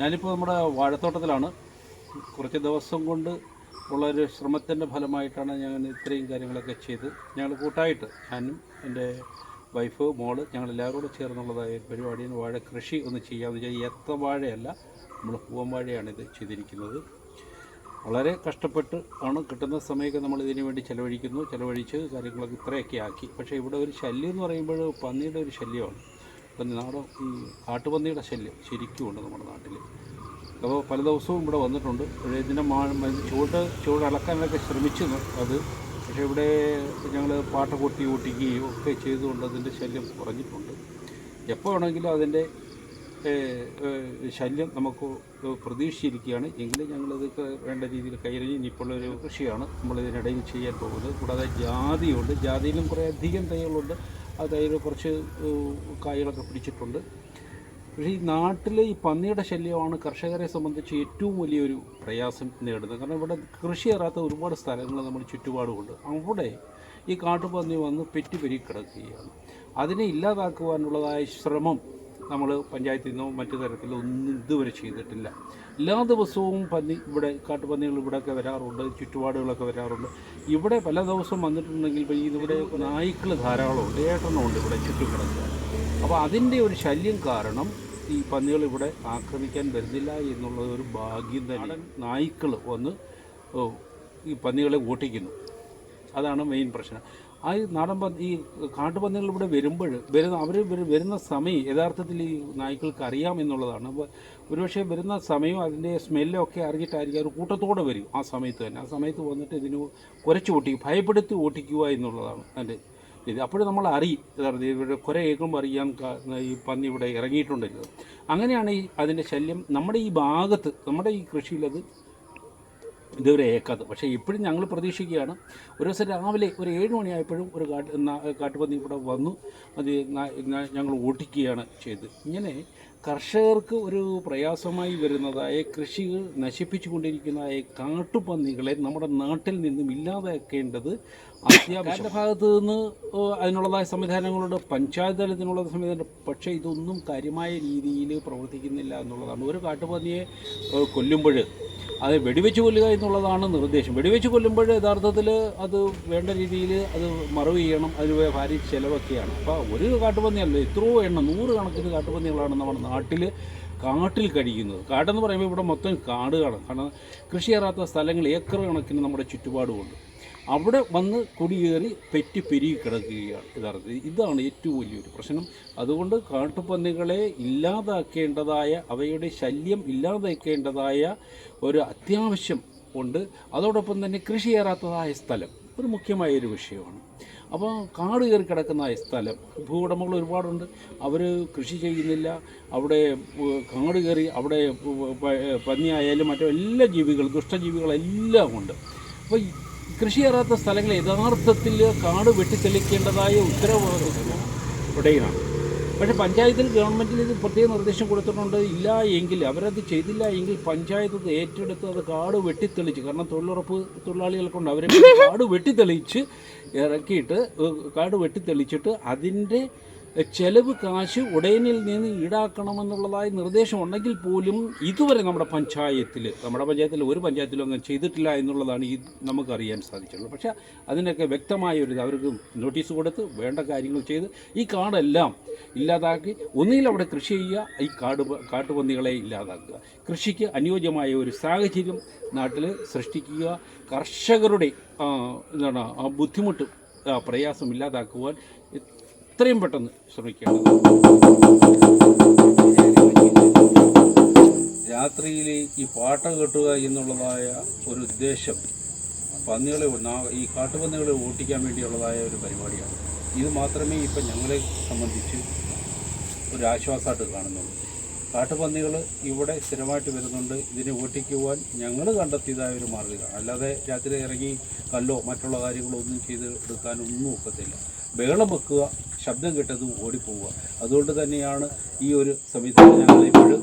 ഞാനിപ്പോൾ നമ്മുടെ വാഴത്തോട്ടത്തിലാണ്. കുറച്ച് ദിവസം കൊണ്ട് ഉള്ളൊരു ശ്രമത്തിന്റെ ഫലമായിട്ടാണ് ഞാൻ ഇത്രയും കാര്യങ്ങളൊക്കെ ചെയ്ത് ഞങ്ങൾ കൂട്ടായിട്ട് ഞാനും എന്റെ വൈഫ് മോൾ ഞങ്ങൾ എല്ലാവരും കൂടെ ചേർന്നുള്ളതായ പരിപാടിയിൽ വാഴ കൃഷി ഒന്ന് ചെയ്യാമെന്ന് വെച്ചാൽ എത്ര വാഴയല്ല നമ്മൾ പൂവൻ വാഴയാണ് ഇത് ചെയ്തിരിക്കുന്നത്. വളരെ കഷ്ടപ്പെട്ട് ആണ് കിട്ടുന്ന സമയമൊക്കെ നമ്മൾ ഇതിനു വേണ്ടി ചിലവഴിക്കുന്നു. ചിലവഴിച്ച് കാര്യങ്ങളൊക്കെ ഇത്രയൊക്കെ ആക്കി. പക്ഷേ ഇവിടെ ഒരു ശല്യം എന്ന് പറയുമ്പോൾ പന്നിയുടെ ഒരു ശല്യമാണ്. ഇപ്പം നാട് ഈ കാട്ടുപന്നിയുടെ ശല്യം ശരിക്കും ഉണ്ട് നമ്മുടെ നാട്ടിൽ അപ്പോൾ പല ദിവസവും ഇവിടെ വന്നിട്ടുണ്ട്. പക്ഷേ ഇതിന്റെ മാ ചൂട് ചൂട് അളക്കാനൊക്കെ ശ്രമിച്ചു അത്. പക്ഷേ ഇവിടെ ഞങ്ങൾ പാട്ട കൊട്ടി ഓട്ടിക്കുകയും ഒക്കെ ചെയ്തുകൊണ്ട് അതിന്റെ ശല്യം കുറഞ്ഞിട്ടുണ്ട്. എപ്പോൾ വേണമെങ്കിലും അതിന്റെ ശല്യം നമുക്ക് പ്രതീക്ഷിച്ചിരിക്കുകയാണ്. എങ്കിലും ഞങ്ങളിത് വേണ്ട രീതിയിൽ കൈരഞ്ഞ് ഇനിയിപ്പോൾ ഒരു കൃഷിയാണ് നമ്മളിതിനിടയിൽ ചെയ്യാൻ പോകുന്നത്. കൂടാതെ ജാതിയുണ്ട്. ജാതിയിലും കുറേ അധികം തൈകളുണ്ട്. ആ തൈകൾ കുറച്ച് കായകളൊക്കെ പിടിച്ചിട്ടുണ്ട്. പക്ഷേ ഈ നാട്ടിൽ ഈ പന്നിയുടെ ശല്യമാണ് കർഷകരെ സംബന്ധിച്ച് ഏറ്റവും വലിയൊരു പ്രയാസം നേടുന്നത് കാരണം ഇവിടെ കൃഷി ഇറാത്ത ഒരുപാട് സ്ഥലങ്ങൾ നമ്മൾ ചുറ്റുപാടുമുണ്ട്. അവിടെ ഈ കാട്ടുപന്നി വന്ന് പെറ്റി കിടക്കുകയാണ്. അതിനെ ഇല്ലാതാക്കുവാനുള്ളതായ ശ്രമം നമ്മൾ പഞ്ചായത്തിൽ നിന്നോ മറ്റു തരത്തിലോ ഒന്നും ഇതുവരെ ചെയ്തിട്ടില്ല. എല്ലാ ദിവസവും പന്നി ഇവിടെ കാട്ടുപന്നികൾ ഇവിടെയൊക്കെ വരാറുണ്ട് ചുറ്റുപാടുകളൊക്കെ വരാറുണ്ട്. ഇവിടെ പല ദിവസവും വന്നിട്ടുണ്ടെങ്കിൽ ഇപ്പോൾ ഈ ഇവിടെ നായ്ക്കൾ ധാരാളമുണ്ട് ഏട്ടണമുണ്ട് ഇവിടെ ചുറ്റും കിടക്കുക അപ്പോൾ അതിന്റെ ഒരു ശല്യം കാരണം ഈ പന്നികൾ ഇവിടെ ആക്രമിക്കാൻ വരുന്നില്ല എന്നുള്ളത് ഒരു ഭാഗ്യം തന്നെ നായ്ക്കൾ വന്ന് ഈ പന്നികളെ ഓട്ടിക്കുന്നു. അതാണ് മെയിൻ പ്രശ്നം. ആ ഈ നാടൻ പന്നി ഈ കാട്ടുപന്നികൾ ഇവിടെ വരുമ്പോൾ വരുന്ന അവർ വരുന്ന സമയം യഥാർത്ഥത്തിൽ ഈ നായ്ക്കൾക്ക് അറിയാം എന്നുള്ളതാണ്. അപ്പോൾ ഒരുപക്ഷെ വരുന്ന സമയം അതിന്റെ സ്മെല്ലൊക്കെ അറിഞ്ഞിട്ടായിരിക്കും അവർ കൂട്ടത്തോടെ വരും ആ സമയത്ത് തന്നെ. ആ സമയത്ത് വന്നിട്ട് ഇതിന് കുരച്ച് ഓട്ടിക്കും ഭയപ്പെടുത്തി ഓട്ടിക്കുക എന്നുള്ളതാണ് അതിന്റെ ഇത്. അപ്പോഴും നമ്മൾ അറിയും. യഥാർത്ഥത്തിൽ ഇവിടെ കുറേ ഏക്കുമ്പോൾ അറിയാൻ ഈ പന്നി ഇവിടെ ഇറങ്ങിയിട്ടുണ്ടല്ലോ. അങ്ങനെയാണ് ഈ അതിന്റെ ശല്യം. നമ്മുടെ ഈ ഭാഗത്ത് നമ്മുടെ ഈ കൃഷിയിലത് ഇതുവരെ ഏക്കാത്തത് പക്ഷേ ഇപ്പോഴും ഞങ്ങൾ പ്രതീക്ഷിക്കുകയാണ്. ഒരു ദിവസം രാവിലെ ഒരു ഏഴ് മണിയായപ്പോഴും ഒരു കാട്ട് കാട്ടുപന്നി ഇവിടെ വന്നു. അത് ഞങ്ങൾ ഓടിക്കുകയാണ് ചെയ്തത്. ഇങ്ങനെ കർഷകർക്ക് ഒരു പ്രയാസമായി വരുന്നതായ കൃഷികൾ നശിപ്പിച്ചുകൊണ്ടിരിക്കുന്നതായ കാട്ടുപന്നികളെ നമ്മുടെ നാട്ടിൽ നിന്നും ഇല്ലാതാക്കേണ്ടത് അത്യാവശ്യ. ഭാഗത്ത് നിന്ന് അതിനുള്ളതായ സംവിധാനങ്ങളുണ്ട്. പഞ്ചായത്ത് തലത്തിനുള്ള സംവിധാനം. പക്ഷേ ഇതൊന്നും കാര്യമായ രീതിയിൽ പ്രവർത്തിക്കുന്നില്ല എന്നുള്ളതാണ്. ഒരു കാട്ടുപന്നിയെ കൊല്ലുമ്പോൾ അത് വെടിവെച്ച് കൊല്ലുക എന്നുള്ളതാണ് നിർദ്ദേശം. വെടിവെച്ച് കൊല്ലുമ്പോൾ യഥാർത്ഥത്തിൽ അത് വേണ്ട രീതിയിൽ അത് മറവ് ചെയ്യണം അതിന് ഭാര്യ ചിലവൊക്കെയാണ്. അപ്പോൾ ഒരു കാട്ടുപന്നിയല്ല എത്രയോ എണ്ണം നൂറ് കണക്കിന് കാട്ടുപന്നികളാണ് നമ്മുടെ നാട്ടിൽ കാട്ടിൽ കഴിക്കുന്നത് കാടെന്ന് പറയുമ്പോൾ ഇവിടെ മൊത്തം കാടുകളാണ്. കാരണം കൃഷി കയറാത്ത സ്ഥലങ്ങൾ ഏക്കർ കണക്കിന് നമ്മുടെ ചുറ്റുപാടുമുണ്ട്. അവിടെ വന്ന് കുടിയേറി പെറ്റി പെരുകി കിടക്കുകയാണ് യഥാർത്ഥത്തിൽ. ഇതാണ് ഏറ്റവും വലിയൊരു പ്രശ്നം. അതുകൊണ്ട് കാട്ടുപന്നികളെ ഇല്ലാതാക്കേണ്ടതായ അവയുടെ ശല്യം ഇല്ലാതാക്കേണ്ടതായ ഒരു അത്യാവശ്യം ഉണ്ട്. അതോടൊപ്പം തന്നെ കൃഷി ഏറാത്തതായ സ്ഥലം ഒരു മുഖ്യമായ ഒരു വിഷയമാണ്. അപ്പോൾ കാട് കയറി കിടക്കുന്ന സ്ഥലം ഭൂവുടമകൾ ഒരുപാടുണ്ട്. അവർ കൃഷി ചെയ്യുന്നില്ല. അവിടെ കാട് കയറി അവിടെ പന്നിയായാലും മറ്റോ എല്ലാ ജീവികളും ദുഷ്ടജീവികളെല്ലാം ഉണ്ട്. അപ്പോൾ കൃഷി ചെയ്യാത്ത സ്ഥലങ്ങൾ യഥാർത്ഥത്തിൽ കാട് വെട്ടിത്തെളിക്കേണ്ടതായ ഉത്തരവാദിത്വം ഇവിടെയാണ് പക്ഷേ പഞ്ചായത്തിൽ ഗവൺമെന്റിന് ഇത് പ്രത്യേക നിർദ്ദേശം കൊടുത്തിട്ടുണ്ട്. ഇല്ല എങ്കിൽ അവരത് ചെയ്തില്ല എങ്കിൽ പഞ്ചായത്ത് അത് ഏറ്റെടുത്ത് അത് കാട് വെട്ടിത്തെളിച്ച് കാരണം തൊഴിലുറപ്പ് തൊഴിലാളികൾക്കുണ്ട് അവരെ കാട് വെട്ടിത്തെളിച്ച് ഇറക്കിയിട്ട് കാട് വെട്ടിത്തെളിച്ചിട്ട് അതിന്റെ ചെലവ് കാശ് ഉടയനിൽ നിന്ന് ഈടാക്കണമെന്നുള്ളതായ നിർദ്ദേശം ഉണ്ടെങ്കിൽ പോലും ഇതുവരെ നമ്മുടെ പഞ്ചായത്തിൽ നമ്മുടെ പഞ്ചായത്തിൽ ഒരു പഞ്ചായത്തിലും അങ്ങനെ ചെയ്തിട്ടില്ല എന്നുള്ളതാണ് ഈ നമുക്കറിയാൻ സാധിച്ചുള്ളത് പക്ഷേ അതിനൊക്കെ വ്യക്തമായ ഒരു അവർക്ക് നോട്ടീസ് കൊടുത്ത് വേണ്ട കാര്യങ്ങൾ ചെയ്ത് ഈ കാടെല്ലാം ഇല്ലാതാക്കി ഒന്നുകിൽ അവിടെ കൃഷി ചെയ്യുക ഈ കാട് കാട്ടുപന്നികളെ ഇല്ലാതാക്കുക. കൃഷിക്ക് അനുയോജ്യമായ ഒരു സാഹചര്യം നാട്ടിൽ സൃഷ്ടിക്കുക കർഷകരുടെ എന്താണ് ബുദ്ധിമുട്ട് പ്രയാസം ഇല്ലാതാക്കുവാൻ എത്രയും പെട്ടെന്ന് ശ്രമിക്കുക. രാത്രിയിൽ ഈ പാട്ട കെട്ടുക എന്നുള്ളതായ ഒരു ഉദ്ദേശം പന്നികളെ ഈ കാട്ടുപന്നികളെ ഓട്ടിക്കാൻ വേണ്ടിയുള്ളതായ ഒരു പരിപാടിയാണ്. ഇത് മാത്രമേ ഇപ്പം ഞങ്ങളെ സംബന്ധിച്ച് ഒരു ആശ്വാസമായിട്ട് കാണുന്നുള്ളൂ. കാട്ടുപന്നികൾ ഇവിടെ സ്ഥിരമായിട്ട് വരുന്നുണ്ട്. ഇതിനെ ഓട്ടിക്കുവാൻ ഞങ്ങൾ കണ്ടെത്തിയതായ ഒരു മാർഗം അല്ലാതെ രാത്രി ഇറങ്ങി കല്ലോ മറ്റുള്ള കാര്യങ്ങളോ ഒന്നും ചെയ്ത് എടുക്കാനൊന്നും ഒക്കത്തില്ല. ബഹളം വെക്കുക ശബ്ദം കേട്ടത് ഓടിപ്പോവുക. അതുകൊണ്ട് തന്നെയാണ് ഈ ഒരു സംവിധാനം ഞങ്ങൾ ഇപ്പോഴും